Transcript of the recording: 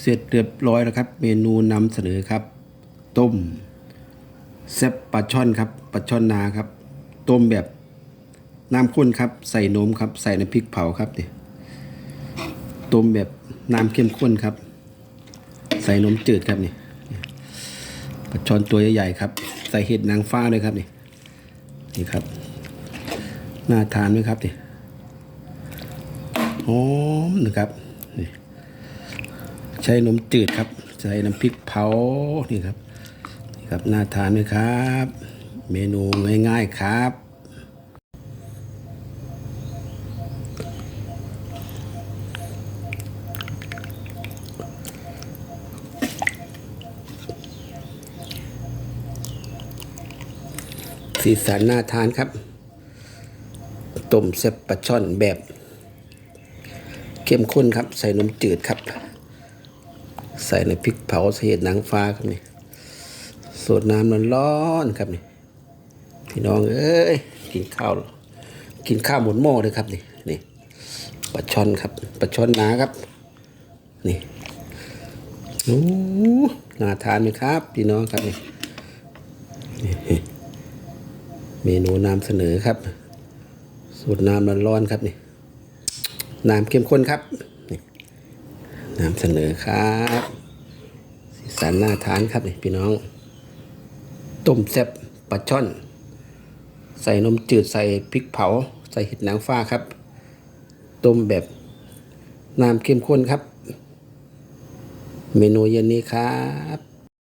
เสร็จเรียบร้อยแล้วครับ เมนูนำเสนอครับ ต้มแซ่บปลาช่อนครับปลาช่อนนาครับ ต้มแบบน้ำข้นครับ ใส่นมครับ ใส่น้ำพริกเผาครับเนี่ต้มแบบน้ำเข้มข้นครับ ใส่นมจืดครับนี่ปลาช่อนตัวใหญ่ๆครับ ใส่เห็ดนางฟ้าด้วยครับนี่นี่ครับน่าทานไหมครับนี่หอมนะครับ ใช้นมจืดครับ ใช้น้ำพริกเผานี่ครับนี่ครับน่าทานไหมครับ เมนูง่ายๆครับสีสันน่าทานครับ ต้มแซ่บปลาช่อนแบบ เข้มข้นครับ ใส่นมจืดครับ ใส่ในพริกเผาใส่เห็ดนางฟ้าครับนี่สดน้ำมันร้อนครับนี่พี่น้องเอ้ยกินข้าว กินข้าวหมดหม้อเลยครับนี่นี่ปลาช่อนครับปลาช่อนหนาครับ นี่โอ้น่าทานไหมครับ พี่น้องครับนี่เมนูนำเสนอครับ สูตรน้ำร้อนๆครับนี่น้ำเข้มข้นครับ นำเสนอครับสีสันน่าทานครับนี่พี่น้องต้มแซ่บปลาช่อน ใส่นมจืดใส่พริกเผา ใส่เห็ดนางฟ้าครับต้มแบบน้ำเข้มข้นครับ เมนูเย็นนี้ครับ